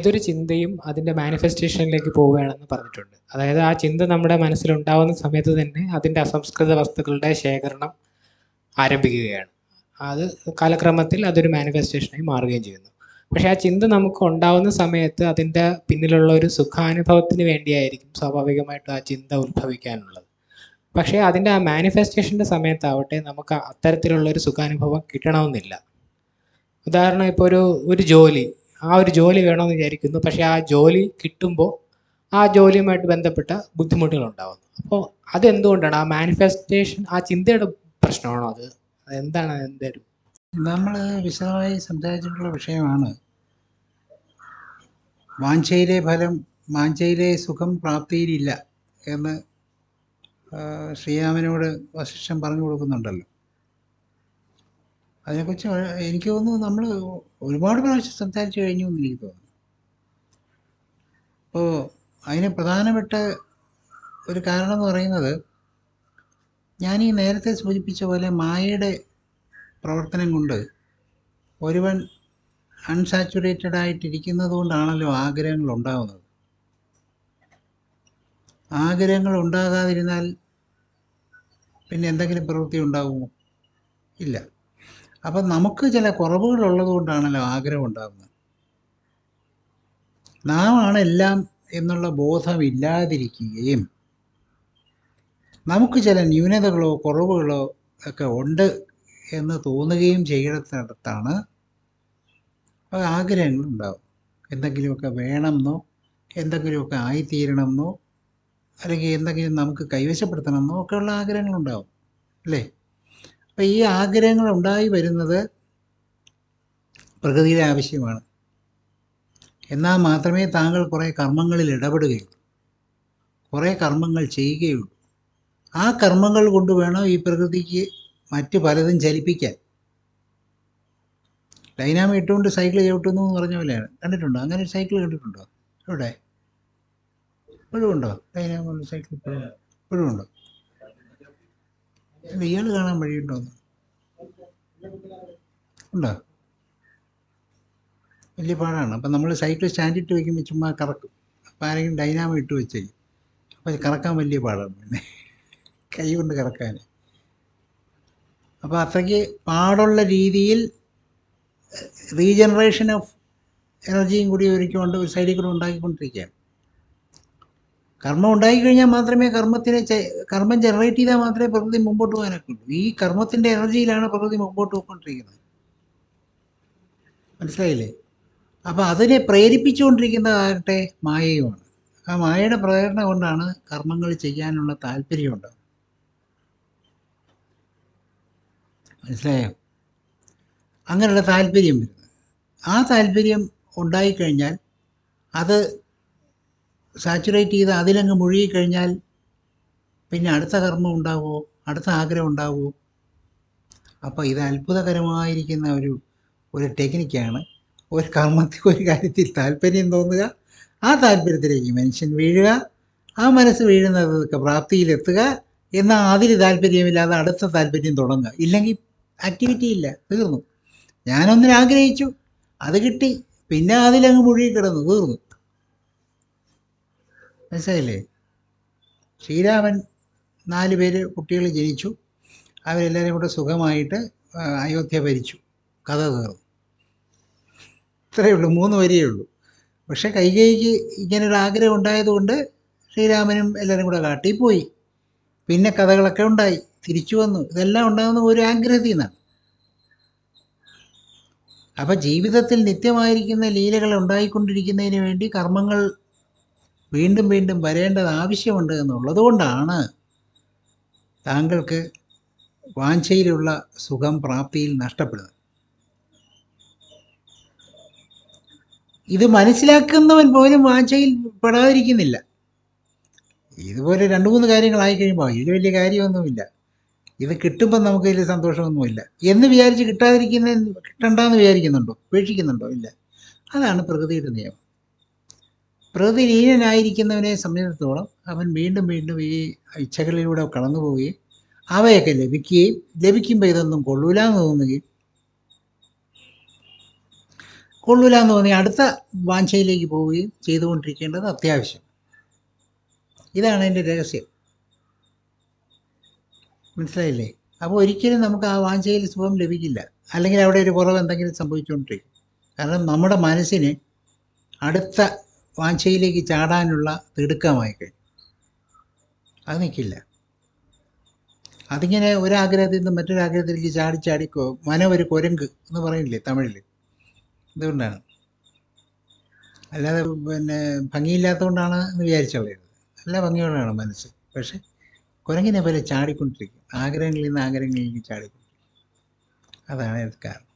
ഏതൊരു ചിന്തയും അതിന്റെ മാനിഫെസ്റ്റേഷനിലേക്ക് പോവുകയാണെന്ന് പറഞ്ഞിട്ടുണ്ട്. അതായത് ആ ചിന്ത നമ്മുടെ മനസ്സിലുണ്ടാവുന്ന സമയത്ത് തന്നെ അതിന്റെ അസംസ്കൃത വസ്തുക്കളുടെ ശേഖരണം ആരംഭിക്കുകയാണ്. അത് കാലക്രമത്തിൽ അതൊരു മാനിഫെസ്റ്റേഷനായി മാറുകയും ചെയ്യുന്നു. പക്ഷേ ആ ചിന്ത നമുക്ക് ഉണ്ടാവുന്ന സമയത്ത് അതിന്റെ പിന്നിലുള്ള ഒരു സുഖാനുഭവത്തിന് വേണ്ടിയായിരിക്കും സ്വാഭാവികമായിട്ടും ആ ചിന്ത ഉത്ഭവിക്കാനുള്ളത്. പക്ഷേ അതിന്റെ ആ മാനിഫെസ്റ്റേഷന്റെ സമയത്താവട്ടെ നമുക്ക് അത്തരത്തിലുള്ള ഒരു സുഖാനുഭവം കിട്ടണമെന്നില്ല. ഉദാഹരണം ഇപ്പോൾ ഒരു ഒരു ജോലി ആ ഒരു ജോലി വേണമെന്ന് വിചാരിക്കുന്നു. പക്ഷേ ആ ജോലി കിട്ടുമ്പോൾ ആ ജോലിയുമായിട്ട് ബന്ധപ്പെട്ട ബുദ്ധിമുട്ടുകൾ ഉണ്ടാകുന്നു അപ്പോൾ അതെന്തുകൊണ്ടാണ്? ആ മാനിഫെസ്റ്റേഷൻ ആ ചിന്തയുടെ പ്രശ്നമാണോ അത്? എന്താണ് അതിന്റെ ഒരു നമ്മൾ വിശദമായി സംസാരിച്ചിട്ടുള്ള വിഷയമാണ്. വാഞ്ചയിലെ ഫലം വാഞ്ചയിലെ സുഖം പ്രാപ്തിയിലില്ല എന്ന് ശ്രീരാമനോട് വശിഷ്ഠൻ പറഞ്ഞു കൊടുക്കുന്നുണ്ടല്ലോ. അതിനെക്കുറിച്ച് എനിക്ക് തോന്നുന്നു നമ്മൾ ഒരുപാട് പ്രാവശ്യം സംസാരിച്ചു കഴിഞ്ഞു എന്ന് എനിക്ക് തോന്നുന്നു. അപ്പോൾ അതിന് പ്രധാനപ്പെട്ട ഒരു കാരണം എന്ന് പറയുന്നത് ഞാൻ ഈ നേരത്തെ സൂചിപ്പിച്ച പോലെ മായയുടെ പ്രവർത്തനം കൊണ്ട് ഒരുവൻ അൺസാച്ചുറേറ്റഡ് ആയിട്ടിരിക്കുന്നത് കൊണ്ടാണല്ലോ ആഗ്രഹങ്ങൾ ഉണ്ടാകുന്നത് ആഗ്രഹങ്ങൾ ഉണ്ടാകാതിരുന്നാൽ പിന്നെ എന്തെങ്കിലും പ്രവൃത്തി ഉണ്ടാകുമോ ഇല്ല. അപ്പം നമുക്ക് ചില കുറവുകൾ ഉള്ളത് കൊണ്ടാണല്ലോ ആഗ്രഹം ഉണ്ടാകുന്നത് നാം ആണ് എല്ലാം എന്നുള്ള ബോധം ഇല്ലാതിരിക്കുകയും നമുക്ക് ചില ന്യൂനതകളോ കുറവുകളോ ഒക്കെ ഉണ്ട് എന്ന് തോന്നുകയും ചെയ്യുന്നിടത്താണ് ആഗ്രഹങ്ങൾ ഉണ്ടാവും എന്തെങ്കിലുമൊക്കെ വേണമെന്നോ എന്തെങ്കിലുമൊക്കെ ആയിത്തീരണമെന്നോ അല്ലെങ്കിൽ എന്തെങ്കിലും നമുക്ക് കൈവശപ്പെടുത്തണമെന്നോ ഒക്കെയുള്ള ആഗ്രഹങ്ങളുണ്ടാവും അല്ലേ? അപ്പം ഈ ആഗ്രഹങ്ങൾ ഉണ്ടായി വരുന്നത് പ്രകൃതിയുടെ ആവശ്യമാണ്. എന്നാൽ മാത്രമേ താങ്കൾ കുറേ കർമ്മങ്ങളിൽ ഇടപെടുകയുള്ളൂ. കുറേ കർമ്മങ്ങൾ ചെയ്യുകയുള്ളൂ. ആ കർമ്മങ്ങൾ കൊണ്ട് വേണം ഈ പ്രകൃതിക്ക് മറ്റു പലതും ചലിപ്പിക്കാൻ? ഡൈനാമ ഇട്ടുകൊണ്ട് സൈക്കിൾ ചവിട്ടുന്നു എന്ന് പറഞ്ഞ പോലെയാണ്. കണ്ടിട്ടുണ്ടോ? അങ്ങനെ ഒരു സൈക്കിൾ കണ്ടിട്ടുണ്ടോ? എവിടെ ഇപ്പോഴും ഉണ്ടോ? ഡൈനാമ സൈക്കിൾ ഇപ്പോഴും? ഇപ്പോഴും ഉണ്ടോ? ഇയാൾ കാണാൻ വഴിയുണ്ടോ? ഉണ്ടോ? വലിയ പാടാണ്. അപ്പം നമ്മൾ സൈക്കിൾ സ്റ്റാൻഡിട്ട് വയ്ക്കുമ്പോൾ ചുമ്മാ കറക്കും. അപ്പം ആരെങ്കിലും ഡൈനാമോ ഇട്ട് വെച്ചേക്കും അപ്പം കറക്കാൻ വലിയ പാടാണ്. പിന്നെ കൈ കൊണ്ട് കറക്കാൻ അപ്പോൾ അത്രയ്ക്ക് പാടുള്ള രീതിയിൽ റീജനറേഷൻ ഓഫ് എനർജിയും കൂടി ഒരുക്കിക്കൊണ്ട് ഒരു സൈഡിൽ കൂടെ ഉണ്ടാക്കിക്കൊണ്ടിരിക്കുകയാണ്. കർമ്മം ഉണ്ടായിക്കഴിഞ്ഞാൽ മാത്രമേ കർമ്മത്തിനെ കർമ്മം ജനറേറ്റ് ചെയ്താൽ മാത്രമേ പ്രകൃതി മുമ്പോട്ട് പോകാനൊക്കെയുള്ളൂ ഈ കർമ്മത്തിന്റെ എനർജിയിലാണ് പ്രകൃതി മുമ്പോട്ട് പോയിക്കൊണ്ടിരിക്കുന്നത്. മനസ്സിലായില്ലേ? അപ്പോൾ അതിനെ പ്രേരിപ്പിച്ചുകൊണ്ടിരിക്കുന്നതാകട്ടെ മായയുമാണ്. ആ മായയുടെ പ്രേരണ കൊണ്ടാണ് കർമ്മങ്ങൾ ചെയ്യാനുള്ള താല്പര്യമുണ്ടാകുന്നത് മനസ്സിലായോ? അങ്ങനെയുള്ള താല്പര്യം വരുന്നത്. ആ താല്പര്യം ഉണ്ടായിക്കഴിഞ്ഞാൽ അത് സാച്ചുറേറ്റ് ചെയ്ത് അതിലങ്ങ് മുഴുകിക്കഴിഞ്ഞാൽ പിന്നെ അടുത്ത കർമ്മം ഉണ്ടാവുമോ അടുത്ത ആഗ്രഹം ഉണ്ടാവുമോ അപ്പോൾ ഇത് അത്ഭുതകരമായിരിക്കുന്ന ഒരു ഒരു ടെക്നിക്കാണ്. ഒരു കർമ്മത്തിൽ ഒരു കാര്യത്തിൽ താല്പര്യം തോന്നുക ആ താല്പര്യത്തിലേക്ക് മനുഷ്യൻ വീഴുക ആ മനസ്സ് വീഴുന്നതൊക്കെ പ്രാപ്തിയിലെത്തുക എന്നാൽ അതിൽ താല്പര്യമില്ലാതെ അടുത്ത താല്പര്യം തുടങ്ങുക. ഇല്ലെങ്കിൽ ആക്ടിവിറ്റി ഇല്ല തീർന്നു. ഞാനൊന്നിനാഗ്രഹിച്ചു അത് കിട്ടി പിന്നെ അതിലങ്ങ് മുഴുകി കിടന്നു തീർന്നു. മനസ്സിലായില്ലേ? ശ്രീരാമൻ നാല് പേര് കുട്ടികൾ ജനിച്ചു. അവരെല്ലാവരും കൂടെ സുഖമായിട്ട് അയോധ്യ ഭരിച്ചു. കഥ തീർന്നു. ഇത്രയേ ഉള്ളൂ. മൂന്ന് വരിയേ ഉള്ളൂ. പക്ഷെ ഇങ്ങനെ ഇങ്ങനൊരു ആഗ്രഹം ഉണ്ടായതുകൊണ്ട് ശ്രീരാമനും എല്ലാവരും കൂടെ കാട്ടി പോയി. പിന്നെ കഥകളൊക്കെ ഉണ്ടായി. തിരിച്ചു വന്നു. ഇതെല്ലാം ഉണ്ടാകുന്ന ഒരു ആഗ്രഹത്തിൽ നിന്നാണ്. അപ്പം ജീവിതത്തിൽ നിത്യമായിരിക്കുന്ന ലീലകൾ ഉണ്ടായിക്കൊണ്ടിരിക്കുന്നതിന് വേണ്ടി കർമ്മങ്ങൾ വീണ്ടും വീണ്ടും വരേണ്ടത് ആവശ്യമുണ്ട് എന്നുള്ളതുകൊണ്ടാണ് താങ്കൾക്ക് വാഞ്ചയിലുള്ള സുഖം പ്രാപ്തിയിൽ നഷ്ടപ്പെടുന്നത്. ഇത് മനസ്സിലാക്കുന്നവൻ പോലും വാഞ്ചയിൽ പെടാതിരിക്കുന്നില്ല. ഇതുപോലെ രണ്ട് മൂന്ന് കാര്യങ്ങളായി കഴിയുമ്പോൾ ഇതിൽ വലിയ കാര്യമൊന്നുമില്ല. ഇത് കിട്ടുമ്പോൾ നമുക്ക് വലിയ സന്തോഷമൊന്നുമില്ല. എന്ന് വിചാരിച്ച് കിട്ടാതിരിക്കുന്ന കിട്ടണ്ടെന്ന് വിചാരിക്കുന്നുണ്ടോ? ഉപേക്ഷിക്കുന്നുണ്ടോ? ഇല്ല. അതാണ് പ്രകൃതിയുടെ നിയമം. പ്രകൃതി ലീനനായിരിക്കുന്നവനെ സംബന്ധിച്ചിടത്തോളം അവൻ വീണ്ടും വീണ്ടും ഈ ഇച്ഛകളിലൂടെ കടന്നു പോവുകയും അവയൊക്കെ ലഭിക്കുകയും ലഭിക്കുമ്പോൾ ഇതൊന്നും കൊള്ളൂല എന്ന് തോന്നുകയും കൊള്ളൂല എന്ന് തോന്നി അടുത്ത വാഞ്ചയിലേക്ക് പോവുകയും ചെയ്തുകൊണ്ടിരിക്കേണ്ടത് അത്യാവശ്യം. ഇതാണ് അതിന്റെ രഹസ്യം. മനസ്സിലായില്ലേ? അപ്പോൾ ഒരിക്കലും നമുക്ക് ആ വാഞ്ചയിൽ സുഖം ലഭിക്കില്ല. അല്ലെങ്കിൽ അവിടെ ഒരു കുറവ് എന്തെങ്കിലും സംഭവിച്ചുകൊണ്ടിരിക്കും. കാരണം നമ്മുടെ മനസ്സിന് അടുത്ത വാഞ്ചയിലേക്ക് ചാടാനുള്ള തിടുക്കമായി കഴിഞ്ഞു. അത് നിൽക്കില്ല അതിങ്ങനെ ഒരാഗ്രഹത്തിൽ നിന്ന് മറ്റൊരാഗ്രഹത്തിലേക്ക് ചാടി ചാടിക്കോ മന ഒരു കുരങ്ക് എന്ന് പറയില്ലേ തമിഴിൽ ഇതുകൊണ്ടാണ്. അല്ലാതെ പിന്നെ ഭംഗിയില്ലാത്തതുകൊണ്ടാണ് എന്ന് വിചാരിച്ചുള്ളത് നല്ല ഭംഗിയോടാണ് മനസ്സ്. പക്ഷെ കുരങ്ങിനെ പോലെ ചാടിക്കൊണ്ടിരിക്കും. ആഗ്രഹങ്ങളിൽ നിന്ന് ആഗ്രഹങ്ങളിലേക്ക് ചാടിക്കൊണ്ടിരിക്കും. അതാണ് കാരണം.